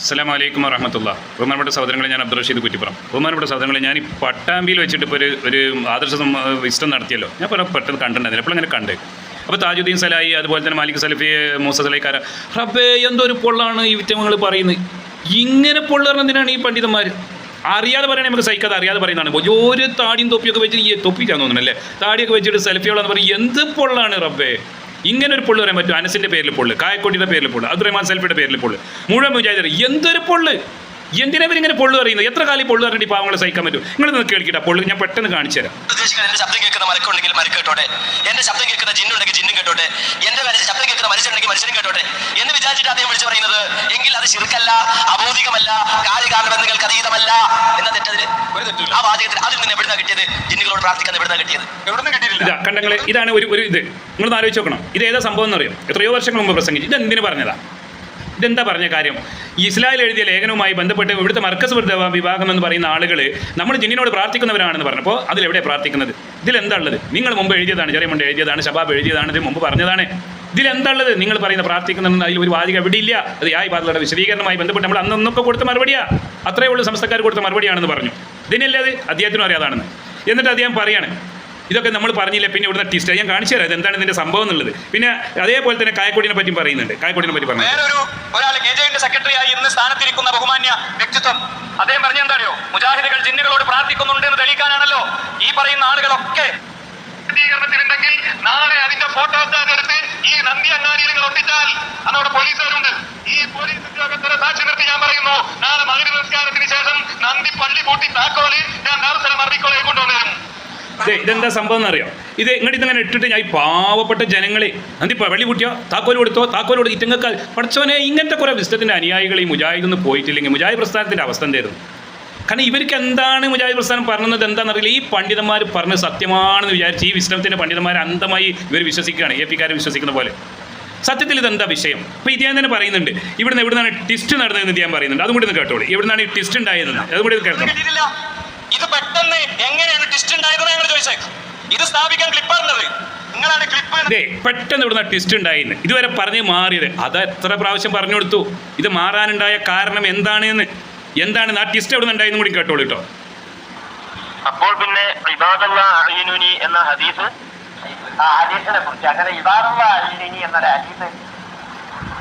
അസ്സലാം വലൈക്കും വറഹമത്തുള്ള. ബഹുമാനപ്പെട്ട സഹോദരങ്ങളെ ഞാൻ അബ്ദുൾ റഷീദ് കുറ്റിപ്പുറം. ബഹുമാനപ്പെട്ട സഹോദരങ്ങളെ ഞാൻ ഈ പട്ടാമ്പിയിൽ വെച്ചിട്ട് ഇപ്പോൾ ഒരു ഒരു ആദർശ വിസ്റ്റം നടത്തിയല്ലോ. ഞാൻ ഇപ്പോൾ പെട്ടെന്ന് കണ്ടിട്ടുണ്ടായിരുന്നു എപ്പോഴും അങ്ങനെ കണ്ട്. അപ്പോൾ താജുദ്ദീൻ സലായി അതുപോലെ തന്നെ മാലിക് സലഫി മൂസ സലൈക്കാര റബ്ബേ എന്തോ ഒരു പൊള്ളാണ് ഈ വിറ്റമങ്ങൾ പറയുന്നത്. ഇങ്ങനെ പൊള്ളറിനെന്തിനാണ് ഈ പണ്ഡിതന്മാർ അറിയാതെ പറയണേ നമുക്ക് സഹിക്കാതെ അറിയാതെ പറയുന്നതാണ്. ഒരു താടിയും തൊപ്പിയൊക്കെ വെച്ചിട്ട് ഈ തൊപ്പിച്ചാന്ന് തോന്നുന്നല്ലേ താടിയൊക്കെ വെച്ചിട്ട് സെൽഫിയോളാന്ന് പറയും എന്ത് പൊള്ളാണ് റബ്ബേ? ഇങ്ങനെ ഒരു പൊള്ള് പറയാൻ പറ്റും. അനസിന്റെ പേരിൽ പൊള്ള് കായക്കൊടിയുടെ പേരിൽ പൊള്ള് അബ്ദുറഹ്മാൻ സെൽഫിയുടെ പേരിൽ പൊള്ള്. മുഴുവൻ മുജാഹിദർ എന്തൊരു പൊള്ള്? എന്തിനാ ഇങ്ങനെ പൊള്ളു അറിയുന്നത് എത്ര കാലം പൊള്ളു പറഞ്ഞിട്ട് ഈ പാവങ്ങളെ സഹിക്കാൻ പറ്റും? നിങ്ങൾ നിന്ന് കേൾക്കിട്ട പൊള്ളു ഞാൻ പെട്ടെന്ന് കാണിച്ചു തരാം. എന്റെ ശബ്ദം കേൾക്കുന്ന മരക്കുണ്ടെങ്കിൽ മരക്ക് കേട്ടോട്ടെ. എന്റെ ശബ്ദം കേൾക്കുന്ന ജിന്നുണ്ടെങ്കിൽ ജിന്നും കേട്ടോട്ടെ. എന്റെ ശബ്ദം കേൾക്കുന്ന മനുഷ്യനുണ്ടെങ്കിൽ മനുഷ്യനും കേട്ടോട്ടെ. എന്ന് വിചാരിച്ചിട്ട് അദ്ദേഹം വിളിച്ചു പറയുന്നത്? എങ്കിൽ അത് ശിർക്കല്ല അബോധികമല്ല കാര്യകാരണബന്ധങ്ങൾക്ക് അതീതമല്ല. എന്ന ഒരു തെറ്റില്ല ആ വാചകത്തിൽ അതിൽ നിന്ന് എവിടുന്ന കിട്ടിയത്? ജിന്നുകളോട് പ്രാർത്ഥിക്കാൻ എവിടുന്ന കിട്ടിയത്? എവിടുന്ന് കിട്ടിയിട്ടില്ല? ഇതാ കണ്ടങ്ങളെ ഇതാണ് ഒരു ഒരു ഇത്. നിങ്ങൾ ആലോചിച്ച് നോക്കണം. ഇത് ഏതാ സംഭവം എന്ന് അറിയാം. എത്രയോ വർഷങ്ങൾ മുമ്പ് പ്രസംഗിച്ചു. ഇത് എന്തിനു പറഞ്ഞതാ? ഇതെന്താ പറഞ്ഞ കാര്യം? ഇസ്ലായിൽ ഇസ്ലാമിൽ എഴുതിയ ലേഖനവുമായി ബന്ധപ്പെട്ട് ഇവിടുത്തെ മർക്കസ് വൃദ്ധ വിഭാഗം എന്ന് പറയുന്ന ആളുകൾ നമ്മൾ ജിന്നിനോട് പ്രാർത്ഥിക്കുന്നവരാണെന്ന് പറഞ്ഞപ്പോൾ അതിലെവിടെ പ്രാർത്ഥിക്കുന്നത്? ഇതിലെന്താ ഉള്ളത്? നിങ്ങൾ മുമ്പ് എഴുതിയതാണ് ചെറിയ മുണ്ട് എഴുതിയതാണ് ഷബാബ് എഴുതിയതാണ് ഇത് മുമ്പ് പറഞ്ഞതാണ്. ഇതിലെന്താ ഉള്ളത് നിങ്ങൾ പറയുന്ന പ്രാർത്ഥിക്കുന്ന അതിൽ ഒരു വാചകം ഇല്ല. അത് ആ ബാധയുടെ വിശദീകരണമായി ബന്ധപ്പെട്ട് നമ്മൾ അന്നൊക്കെ കൊടുത്ത മറുപടിയാ. അത്രേ ഉള്ളൂ സംസ്ഥക്കാർ കൊടുത്ത മറുപടിയാണെന്ന് പറഞ്ഞു. ഇതിനല്ലേ അത്? അദ്ദേഹത്തിനും അറിയാതാണെന്ന് എന്നിട്ട് അദ്ദേഹം പറയാണ് ഇതൊക്കെ നമ്മൾ പറഞ്ഞില്ല? പിന്നെ ഇവിടുന്ന് ടിസ്റ്റ് ഞാൻ കാണിച്ചു തരാം. എന്താണ് ഇതിന്റെ സംഭവം എന്നുള്ളത്? പിന്നെ അതേപോലെ തന്നെ കായക്കൊടിനെ പറ്റി പറയുന്നുണ്ട്. കായക്കൊടിനെ പറ്റി പറഞ്ഞു? സ്ഥാനത്തിരിക്കുന്ന ബഹുമാന്യ വ്യക്തിത്വം. അദ്ദേഹം പറഞ്ഞെന്താണോ മുജാഹിദുകൾ ജിന്നുകളോട് പ്രാർത്ഥിക്കുന്നുണ്ട് എന്ന് തെളിയിക്കാനാണല്ലോ ഈ പറയുന്ന ആളുകളൊക്കെ ഉണ്ടെങ്കിൽ നാളെ അതിന്റെ ഫോട്ടോസ് എടുത്ത് ഈ നന്ദി അങ്ങാടിയിൽ നിങ്ങൾ ഒട്ടിച്ചാൽ അന്നവിടെ പോലീസുകാരുണ്ട്. ഈ പോലീസ് ഉദ്യോഗസ്ഥരെ സാക്ഷി നിർത്തി ഞാൻ പറയുന്നു. നാളെ മകരി നമസ്കാരത്തിന് ശേഷം നന്ദി പള്ളി പൂട്ടി താക്കോൽ ഞാൻ നേരത്തെ മറവിക്കോളെ കൊണ്ടുവന്നു ഇതെന്താ സംഭവം എന്നറിയോ? ഇത് ഇങ്ങോട്ട് ഇതങ്ങനെ ഇട്ടിട്ട് ഞാൻ ഈ പാവപ്പെട്ട ജനങ്ങളെ നന്ദി വെള്ളി കൂട്ടിയോ താക്കോൽ കൊടുത്തോ? താക്കോൽ കൊടുത്ത് ഇറ്റങ്ങൾക്ക് പഠിച്ചവനെ ഇങ്ങനത്തെ കുറെ വിശ്വത്തിന്റെ അനുയായികൾ ഈ ഒന്ന് പോയിട്ടില്ലെങ്കിൽ മുജാഹിദ് പ്രസ്ഥാനത്തിന്റെ അവസ്ഥ എന്തായിരുന്നു? കാരണം ഇവർക്ക് എന്താണ് മുജാഹിദ് പ്രസ്ഥാനം പറഞ്ഞത് എന്താണെന്നറിയില്ല ഈ പണ്ഡിതന്മാർ പറഞ്ഞ സത്യമാണെന്ന് വിചാരിച്ച് ഈ വിശ്രമത്തിന്റെ പണ്ഡിതന്മാർ അന്ധമായി ഇവർ വിശ്വസിക്കുകയാണ്. എ പിക്കാരെ വിശ്വസിക്കുന്ന പോലെ. സത്യത്തിൽ ഇതെന്താ വിഷയം? അപ്പോൾ ഇദ്ദേഹം തന്നെ പറയുന്നുണ്ട്. ഇവിടുന്ന് എവിടുന്നാണ് ടിസ്റ്റ് നടന്നതെന്ന് ഇദ്ദേഹം പറയുന്നുണ്ട്. അതും കൂടി ഒന്ന് കേട്ടോളൂ. എവിടുന്നാണ് ഈ ടിസ്റ്റ് ഉണ്ടായതെന്ന്? അതും കൂടി കേട്ടോ. ഇത് പെട്ടെന്ന് എങ്ങനെയാണ് ടിസ്റ്റ് ഉണ്ടായതെന്ന് ഞങ്ങൾ ചോദിച്ചത് ഇത് സ്ഥാപിക്കാൻ ക്ലിപ്പ് അതെ പെട്ടെന്ന് ഇവിടുന്ന് ട്വിസ്റ്റ് ഉണ്ടായിരുന്നു ഇതുവരെ പറഞ്ഞ് മാറിയത്. അത് എത്ര പ്രാവശ്യം പറഞ്ഞു കൊടുത്തു? ഇത് മാറാനുണ്ടായ കാരണം എന്താണ് എന്ന് എന്താണ് ആ ട്വിസ്റ്റ് എവിടെ നിന്നുണ്ടായെന്ന് കൂടി കേട്ടോളൂ കേട്ടോ. അപ്പോൾ പിന്നെ എന്ന ഹദീസ് ആ ഹദീസിനെ കുറിച്ച്. അങ്ങനെ ഇബാദല്ല അയ്യനുനി എന്ന ഹദീസ്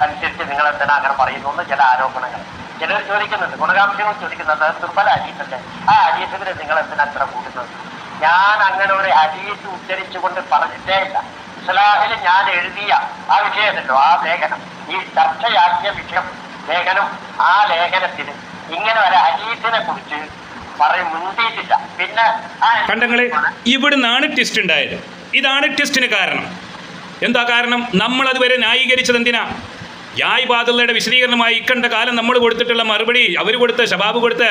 അനുസരിച്ച് നിങ്ങൾ എന്തിനാ അങ്ങനെ പറയുന്നു ചില ആരോപണങ്ങൾ. ചിലർ ചോദിക്കുന്നുണ്ട് ഗുണകാംക്ഷകൾ ചോദിക്കുന്നത് ദുർബല ഹദീസല്ലേ? ആ ഹദീസിനെ നിങ്ങൾ എന്തിനാ അത്ര കൂട്ടുന്നത്? ഞാൻ അങ്ങനെ ഒരു ഹദീസ് ഉച്ചരിച്ചുകൊണ്ട് പറഞ്ഞിട്ടേ ഇല്ല. ഇസ്ലാഹിൽ ഞാൻ എഴുതിയ ആ വിഷയത്തിലോ ആ ലേഖനം. ഈ ചർച്ചയാക്കിയ വിഷയം ലേഖനം ആ ലേഖനത്തിൽ ഇങ്ങനെ ഒരു ഹദീസിനെ കുറിച്ച് പറയും പിന്നെ കണ്ടങ്ങളെ ഇവിടുന്നാണ് ടിസ്റ്റ് ഉണ്ടായത്. ഇതാണ് ടിസ്റ്റിന് കാരണം. എന്താ കാരണം? നമ്മൾ അതുവരെ ന്യായീകരിച്ചത് എന്തിനാ? യായ് ബാദുള്ളയുടെ വിശദീകരണമായി ഇക്കണ്ട കാലം നമ്മൾ കൊടുത്തിട്ടുള്ള മറുപടി അവർ കൊടുത്ത് ഷബാബ് കൊടുത്ത്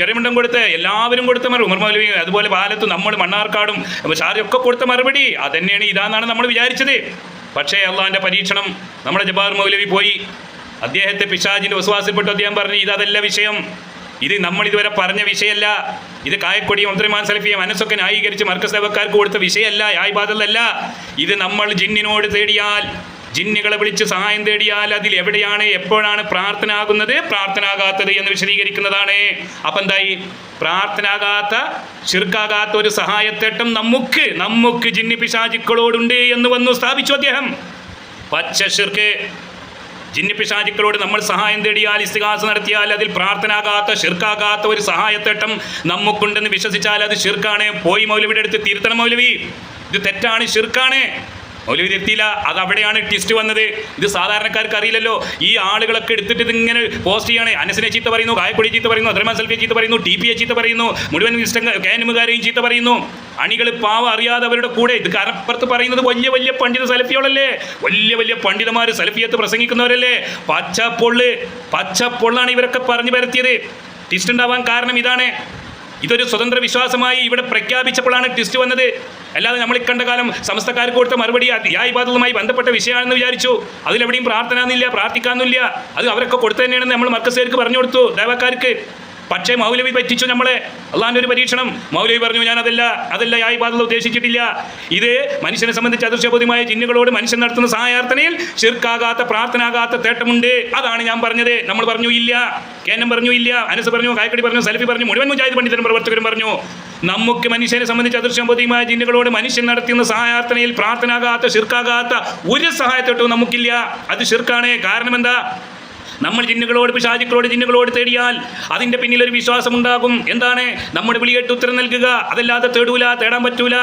ചെറിയമുണ്ടം കൊടുത്ത് എല്ലാവരും കൊടുത്ത മറുപടി. ഉമർ മൗലവി അതുപോലെ ബാലത്ത് നമ്മൾ മണ്ണാർക്കാടും ഷാരൊക്കെ കൊടുത്ത മറുപടി. അതന്നെയാണ് ഇതാന്നാണ് നമ്മൾ വിചാരിച്ചത്. പക്ഷേ അള്ളാഹിന്റെ പരീക്ഷണം നമ്മുടെ ജബാർ മൗലവി പോയി. അദ്ദേഹത്തെ പിശാജിന്റെ വിശ്വാസപ്പെട്ടു അദ്ദേഹം പറഞ്ഞു ഇതല്ല വിഷയം. ഇത് നമ്മൾ ഇതുവരെ പറഞ്ഞ വിഷയമല്ല. ഇത് കായക്കൊടി മന്ത്രിമാൻ സലഫിയെ മനസ്സൊക്കെ ന്യായീകരിച്ച് മർക്കസ് സേവക്കാർക്ക് കൊടുത്ത വിഷയമല്ല യായ്ബാദല്ല ഇത് നമ്മൾ ജിന്നിനോട് തേടിയാൽ ജിന്നുകളെ വിളിച്ച് സഹായം തേടിയാൽ അതിൽ എവിടെയാണ് എപ്പോഴാണ് പ്രാർത്ഥന ആകുന്നത് പ്രാർത്ഥനാകാത്തത് എന്ന് വിശദീകരിക്കുന്നതാണ്. അപ്പം എന്തായി? പ്രാർത്ഥനാകാത്ത ശിർക്കാകാത്ത ഒരു സഹായത്തേട്ടം നമുക്ക് നമുക്ക് ജിന്നി പിശാചിക്കളോടുണ്ട് എന്ന് വന്നു സ്ഥാപിച്ചു അദ്ദേഹം. പച്ച ഷിർക്ക് ജിന്നിപ്പിശാചിക്കളോട് നമ്മൾ സഹായം തേടിയാൽ ഇസ്തിഹാസ നടത്തിയാൽ അതിൽ പ്രാർത്ഥനാകാത്ത ഷിർക്കാകാത്ത ഒരു സഹായത്തേട്ടം നമുക്കുണ്ടെന്ന് വിശ്വസിച്ചാൽ അത് ഷിർക്കാണ് പോയി മൗലവിയുടെ അടുത്ത് തിരുത്തണം മൗലവി. ഇത് തെറ്റാണ് ഷിർക്കാണ് മൗലവി തിരുത്തിയില്ല അത് അവിടെയാണ് ട്വിസ്റ്റ് വന്നത്. ഇത് സാധാരണക്കാർക്ക് അറിയില്ലല്ലോ. ഈ ആളുകളൊക്കെ എടുത്തിട്ട് ഇതിങ്ങനെ പോസ്റ്റ് ചെയ്യാണ്. അനസിനെ ചീത്ത പറയുന്നു കായക്കൊടി ചീത്ത പറയുന്നു അദ്രമാൻ സൽഫിയെ ചീത്ത പറയുന്നു ടി പി എ ചീത്ത പറയുന്നു മുഴുവൻ കാനുമുകാരെയും ചീത്ത പറയുന്നു. അണികൾ പാവം അറിയാതെ അവരുടെ കൂടെ ഇത് കരപ്പുറത്ത് പറയുന്നത് വലിയ വലിയ പണ്ഡിത സലഫിയോളല്ലേ വലിയ വലിയ പണ്ഡിതന്മാർ സലഫിയത്ത് പ്രസംഗിക്കുന്നവരല്ലേ? പച്ച പൊള്ള് പച്ച പൊള്ളാണ് ഇവരൊക്കെ പറഞ്ഞു പരത്തിയത്. ടിസ്റ്റ് ഉണ്ടാവാൻ കാരണം ഇതാണ്. ഇതൊരു സ്വതന്ത്ര വിശ്വാസമായി ഇവിടെ പ്രഖ്യാപിച്ചപ്പോഴാണ് ട്വിസ്റ്റ് വന്നത്. അല്ലാതെ നമ്മൾ ഇക്കണ്ട കാലം സമസ്തക്കാർക്ക് കൊടുത്ത മറുപടി യായ്പാദവുമായി ബന്ധപ്പെട്ട വിഷയമാണെന്ന് വിചാരിച്ചു. അതിലെവിടെയും പ്രാർത്ഥന എന്നില്ല പ്രാർത്ഥിക്കാമെന്നില്ല അത് അവരൊക്കെ കൊടുത്തു തന്നെയാണെന്ന് നമ്മൾ മർക്കസേർക്ക് പറഞ്ഞു കൊടുത്തു ദേവക്കാർക്ക്. പക്ഷേ മൗലവി പറ്റിച്ചു നമ്മളെ. അള്ളാഹിന്റെ ഒരു പരീക്ഷണം. മൗലവി പറഞ്ഞു ഞാൻ അതല്ല അതല്ല യായി ബാധ ഉദ്ദേശിച്ചിട്ടില്ല. ഇത് മനുഷ്യനെ സംബന്ധിച്ച് അദൃശ്യബോധ്യമായ ജിന്നുകളോട് മനുഷ്യൻ നടത്തുന്ന സഹായാർത്ഥനയിൽ ചെറുക്കാകാത്ത പ്രാർത്ഥനാകാത്ത തേട്ടമുണ്ട്. അതാണ് ഞാൻ പറഞ്ഞത്. നമ്മൾ പറഞ്ഞു ഇല്ല. കേനം പറഞ്ഞു ഇല്ല. അനസ് പറഞ്ഞു കായക്കടി പറഞ്ഞു സലഫി പറഞ്ഞു മുഴുവൻ മുജാഹിദ് പണ്ഡിതരും പ്രവർത്തകരും പറഞ്ഞു. നമുക്ക് മനുഷ്യനെ സംബന്ധിച്ച് അദൃശ്യബോധ്യമായ ജിന്നുകളോട് മനുഷ്യൻ നടത്തുന്ന സഹായാർത്ഥനയിൽ പ്രാർത്ഥനാകാത്ത ചെറുക്കാകാത്ത ഒരു സഹായത്തോട്ടും നമുക്കില്ല. അത് ചെറുക്കാണ് കാരണം എന്താ? നമ്മൾ ജിന്നുകളോട് പിശാചുക്കളോട് ജിന്നുകളോട് തേടിയാൽ അതിന്റെ പിന്നിൽ ഒരു വിശ്വാസം ഉണ്ടാകും എന്താണ്? നമ്മുടെ വിളിയേട്ട് ഉത്തരം നൽകുക. അതല്ലാതെ തേടൂല തേടാൻ പറ്റൂല.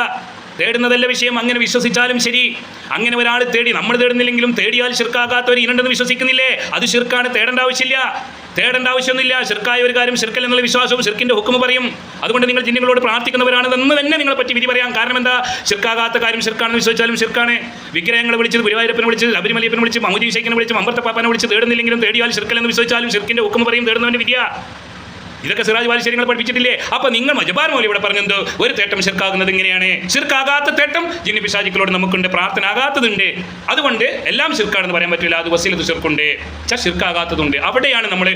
തേടുന്നതല്ല വിഷയം. അങ്ങനെ വിശ്വസിച്ചാലും ശരി. അങ്ങനെ ഒരാൾ തേടി നമ്മൾ തേടുന്നില്ലെങ്കിലും തേടിയാൽ ശിർക്കാകാത്ത ഒരു ഇനുണ്ടെന്ന് വിശ്വസിക്കുന്നില്ലേ? അത് ശിർക്കാണ് തേടേണ്ട ആവശ്യമില്ല. തേടേണ്ട ആവശ്യമൊന്നുമില്ല. ശിർക്കായ ഒരു കാര്യം ശിർക്കൽ എന്നുള്ള വിശ്വാസവും ശിർക്കിന്റെ ഹുക്കും പറയും. അതുകൊണ്ട് നിങ്ങൾ ജിന്നുകളോട് പ്രാർത്ഥിക്കുന്നവരാണെന്ന് തന്നെ നിങ്ങളെ പറ്റി വിധി പറയാം. കാരണം എന്താ? ശിർക്കാകാത്ത കാര്യം ശിർക്കാണെന്ന് വിശ്വസിച്ചാലും ശിർക്കാണ്. വിഗ്രഹങ്ങളെ വിളിച്ചത് ഗുരുവായൂരപ്പനെ വിളിച്ച് ശബരിമലയപ്പനെ വിളിച്ച് മഹൂദി ശേഖനെ വിളിച്ച് അമൃത്തപ്പാപ്പനെ വിളിച്ച് തേടുന്നില്ലെങ്കിലും തേടിയാൽ ശിർക്കൽ എന്ന് വിശ്വസിച്ചാലും ശിർക്കിന്റെ ഹുക്കും പറയും. തേടുന്നവന്റെ വിധിയ. ഇതൊക്കെ സിറാജ് ബാലിശ്ശേരിങ്ങൾ പഠിപ്പിച്ചിട്ടില്ലേ? അപ്പൊ നിങ്ങൾ മജബാർ മോലി ഇവിടെ പറഞ്ഞത് ഒരു തേട്ടം ശിർക്കാകുന്നത് ഇങ്ങനെയാണ്. ശിർക്കാകാത്ത തേട്ടം ജിന്നി പിശാചികളോട് നമുക്കുണ്ട് പ്രാർത്ഥന ആകാത്തതുണ്ട് അതുകൊണ്ട് എല്ലാം ശിർക്കാണെന്ന് പറയാൻ പറ്റില്ല. അത് വസീലത്ത് ശിർക്കുണ്ട്. ശിർക്കാകാത്തതുണ്ട്. അവിടെയാണ് നമ്മൾ